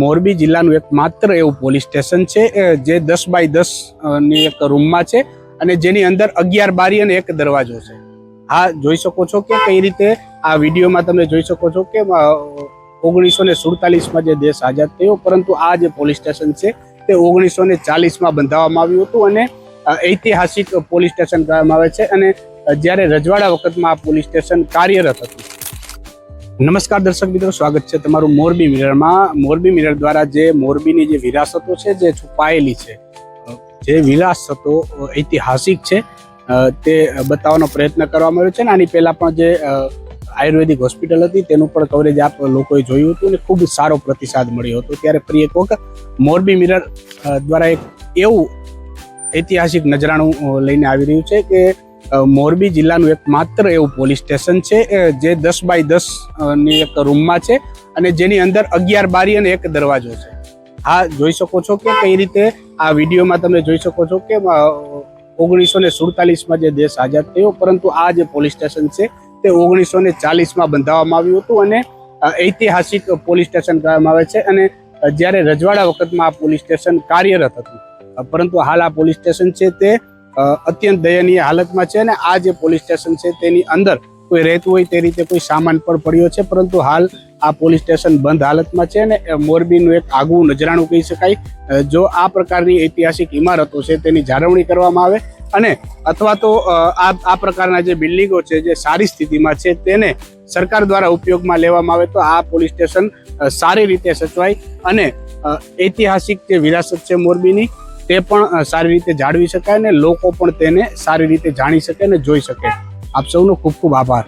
મોરબી જિલ્લાનું એક માત્ર એવું પોલીસ સ્ટેશન છે જે દસ બાય દસની એક રૂમમાં છે અને જેની અંદર અગિયાર બારી અને એક દરવાજો છે. હા, જોઈ શકો છો કે કઈ રીતે આ વિડીયોમાં તમે જોઈ શકો છો કે ઓગણીસો ને સુડતાલીસમાં જે દેશ આઝાદ થયો, પરંતુ આ જે પોલીસ સ્ટેશન છે, તે ઓગણીસો ને ચાલીસમાં બંધાવવામાં આવ્યું હતું અને ઐતિહાસિક પોલીસ સ્ટેશન કહેવામાં આવે છે અને જ્યારે રજવાડા વખતમાં આ પોલીસ સ્ટેશન કાર્યરત હતું. નમસ્કાર દર્શક મિત્રો, સ્વાગત છે તમારું મોરબી મિરરમાં. મોરબી મિરર દ્વારા જે મોરબીની જે વિરાસતો છે, જે છુપાયેલી છે, જે વિરાસતો ઐતિહાસિક છે તે બતાવવાનો પ્રયત્ન કરવામાં આવ્યો છે ને આની પહેલાં પણ જે આયુર્વેદિક હોસ્પિટલ હતી, તેનું પણ કવરેજ આપ લોકોએ જોયું હતું અને ખૂબ સારો પ્રતિસાદ મળ્યો હતો. ત્યારે ફરી એક વખત મોરબી મિરર દ્વારા એક એવું ઐતિહાસિક નજરાણું લઈને આવી રહ્યું છે કે મોરબી જિલ્લાનું એક માત્ર એવું પોલીસ સ્ટેશન છે જે દસ બાય દસની એક રૂમમાં છે અને જેની અંદર અગિયાર બારી અને એક દરવાજો છે. હા જોઈ શકો છો કે કઈ રીતે આ વિડીયોમાં તમે જોઈ શકો છો કે ઓગણીસો ને સુડતાલીસમાં જે દેશ આઝાદ થયો, પરંતુ આ જે પોલીસ સ્ટેશન છે તે ઓગણીસો ને ચાલીસમાં બંધાવવામાં આવ્યું હતું અને ઐતિહાસિક પોલીસ સ્ટેશન કહેવામાં આવે છે અને જ્યારે રજવાડા વખતમાં આ પોલીસ સ્ટેશન કાર્યરત હતું. પરંતુ હાલ આ પોલીસ સ્ટેશન છે તે અત્યંત દયનીય હાલતમાં છે અને આ જે પોલીસ સ્ટેશન છે તેની અંદર કોઈ રહેતું હોય તે રીતે કોઈ સામાન પણ પડ્યો છે, પરંતુ હાલ આ પોલીસ સ્ટેશન બંધ હાલતમાં છે અને મોરબીનું એક આગવું નજરાણું કહી શકાય. જો આ પ્રકારની ઐતિહાસિક ઇમારતો છે તેની જાળવણી કરવામાં આવે અને અથવા તો આ આ પ્રકારના જે બિલ્ડિંગો છે જે સારી સ્થિતિમાં છે તેને સરકાર દ્વારા ઉપયોગમાં લેવામાં આવે તો આ પોલીસ સ્ટેશન સારી રીતે સચવાય અને ઐતિહાસિક જે વિરાસત છે મોરબીની તે પણ સારી રીતે જાળવી શકાય અને લોકો પણ તેને સારી રીતે જાણી શકે અને જોઈ શકે. આપ સૌનો ખૂબ ખૂબ આભાર.